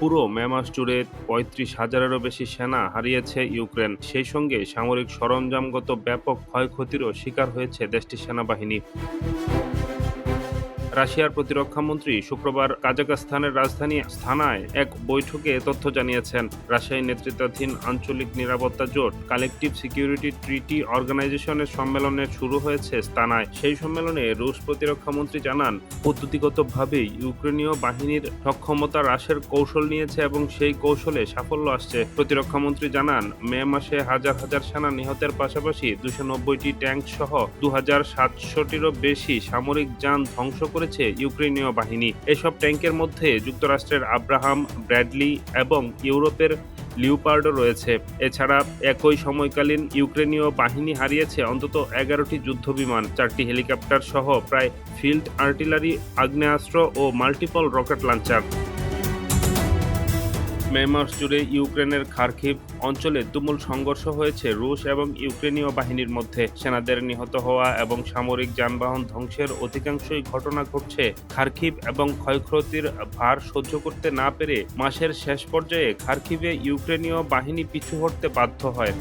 পুরো মে মাস জুড়ে পঁয়ত্রিশ হাজারেরও বেশি সেনা হারিয়েছে ইউক্রেন। সেই সঙ্গে সামরিক সরঞ্জামগত ব্যাপক ক্ষয়ক্ষতিরও শিকার হয়েছে দেশটির সেনাবাহিনী। রাশিয়ার প্রতিরক্ষা মন্ত্রী শুক্রবার কাজাকস্তানের রাজধানী স্থানায় এক বৈঠকে তথ্য জানিয়েছেন। রাশিয়ার নেতৃত্বাধীন আঞ্চলিক নিরাপত্তা জোট কালেকটিভ সিকিউরিটি ট্রিটি অর্গানাইজেশনের সম্মেলনে শুরু হয়েছে স্থানায়। সেই সম্মেলনে রুশ প্রতিরক্ষা মন্ত্রী জানান পদ্ধতিগতভাবেই ইউক্রেনীয় বাহিনীর সক্ষমতা হ্রাসের কৌশল নিয়েছে এবং সেই কৌশলে সাফল্য আসছে। প্রতিরক্ষা মন্ত্রী জানান, মে মাসে হাজার হাজার সেনা নিহতের পাশাপাশি দুশো নব্বইটি ট্যাঙ্ক সহ দু হাজার সাতশোটিরও বেশি সামরিক যান ধ্বংস করেছে ইউক্রেনীয় বাহিনী। এসব ট্যাঙ্কের মধ্যে যুক্তরাষ্ট্রের আব্রাহাম, ব্র্যাডলি এবং ইউরোপের লিওপার্ডও রয়েছে। এছাড়া একই সময়কালীন ইউক্রেনীয় বাহিনী হারিয়েছে অন্তত এগারোটি যুদ্ধবিমান, চারটি হেলিকপ্টার সহ প্রায় ফিল্ড আর্টিলারি, আগ্নেয়াস্ত্র ও মাল্টিপল রকেট লঞ্চার। মে মাস জুড়ে ইউক্রেনের খার্কিভ অঞ্চলে তুমুল সংঘর্ষ হয়েছে রুশ এবং ইউক্রেনীয় বাহিনীর মধ্যে। সেনাদের নিহত হওয়া এবং সামরিক যানবাহন ধ্বংসের অধিকাংশই ঘটনা ঘটছে। খার্কিভ এবং ক্ষয়ক্ষতির ভার সহ্য করতে না পেরে মাসের শেষ পর্যায়ে খার্কিভে ইউক্রেনীয় বাহিনী পিছু হটতে বাধ্য হয়।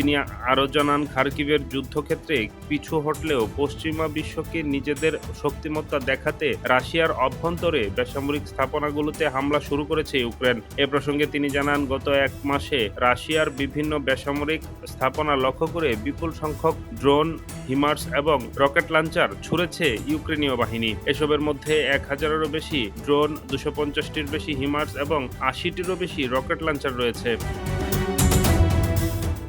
তিনি আরও জানান খার্কিভের যুদ্ধক্ষেত্রে পিছু হটলেও পশ্চিমা বিশ্বকে নিজেদের শক্তিমত্তা দেখাতে রাশিয়ার অভ্যন্তরে বেসামরিক স্থাপনাগুলোতে হামলা শুরু করেছে ইউক্রেন। এ প্রসঙ্গে তিনি জানান, গত এক মাসে রাশিয়ার বিভিন্ন বেসামরিক স্থাপনা লক্ষ্য করে বিপুল সংখ্যক ড্রোন, হিমার্স এবং রকেট লঞ্চার ছুড়েছে ইউক্রেনীয় বাহিনী। এসবের মধ্যে এক হাজারেরও বেশি ড্রোন, দুশো পঞ্চাশটির বেশি হিমার্স এবং আশিটিরও বেশি রকেট লঞ্চার রয়েছে।